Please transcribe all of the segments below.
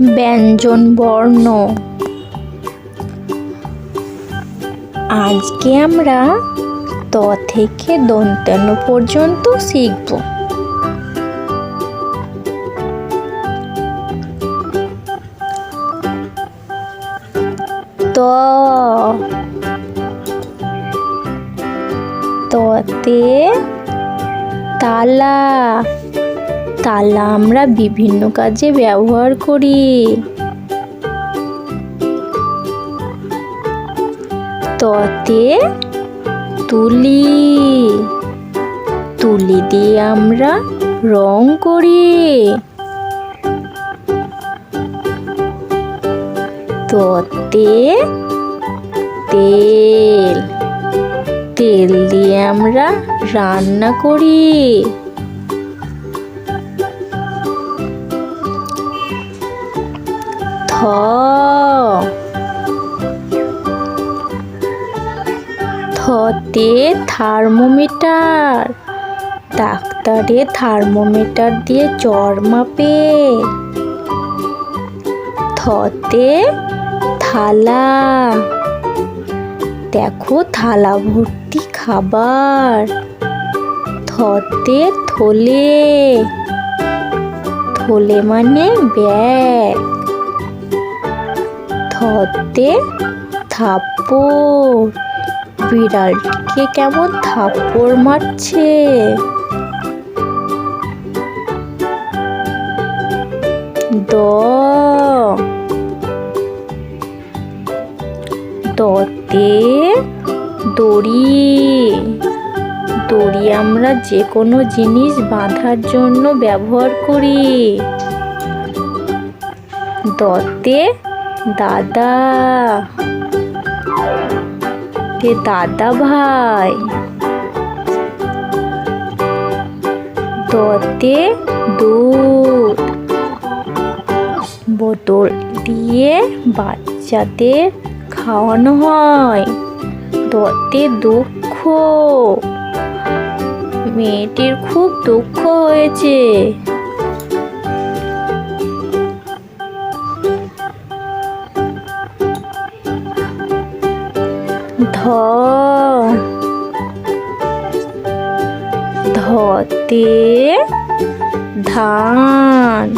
ব্যঞ্জন বর্ণ। আজকে আমরা ত থেকে দন্তান্ন পর্যন্ত শিখব। ত। ততে তালা। তালা আমরা বিভিন্ন কাজে ব্যবহার করি। ততে তুলি। তুলি দিয়ে আমরা রং করি। ততে তেল। তেল দিয়ে আমরা রান্না করি। থতে থার্মোমিটার। ডাক্তারে থার্মোমিটার দিয়ে জ্বর মাপে। থতে থালা। দেখো থালা ভর্তি খাবার। থতে থলে। থলে মানে ব্যাগ। থতে থাপ্পড়। বিড়ালটিকে কেমন থাপ্পড় মারছে? দ। দতে দড়ি। দড়ি আমরা যে কোনো জিনিস বাঁধার জন্য ব্যবহার করি। দতে দাদা। তে দাদা ভাই। দতে দুধ। বোতল দিয়ে বাচ্চাদের খাওয়ানো হয়। দতে দুঃখ। মেয়েটির খুব দুঃখ হয়েছে। ধ ধতে ধান।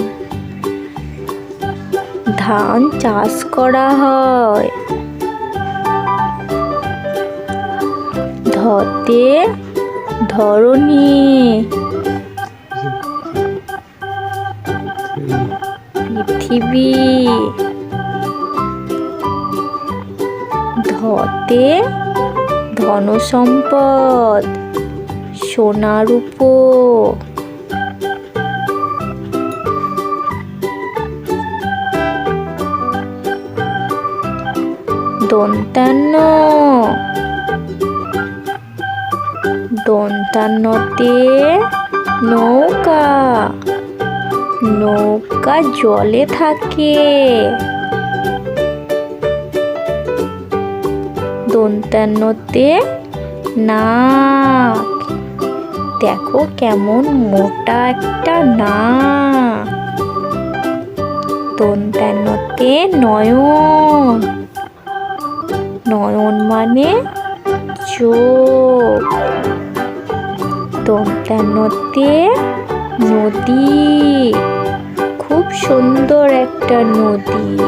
ধান চাষ করা হয়। ধতে ধরণী। পৃথিবী। ধতে ধনসম্পদ সোনা রূপো। দন্তান্ন। দন্তান্নতে নৌকা। নৌকা জলে থাকে। দন্তান্নতে নাক। দেখো কেমন মোটা একটা নাক। দন্তান্নতে নয়ন। নয়ন মানে চোখ। দন্তান্নতে নদী। খুব সুন্দর একটা নদী।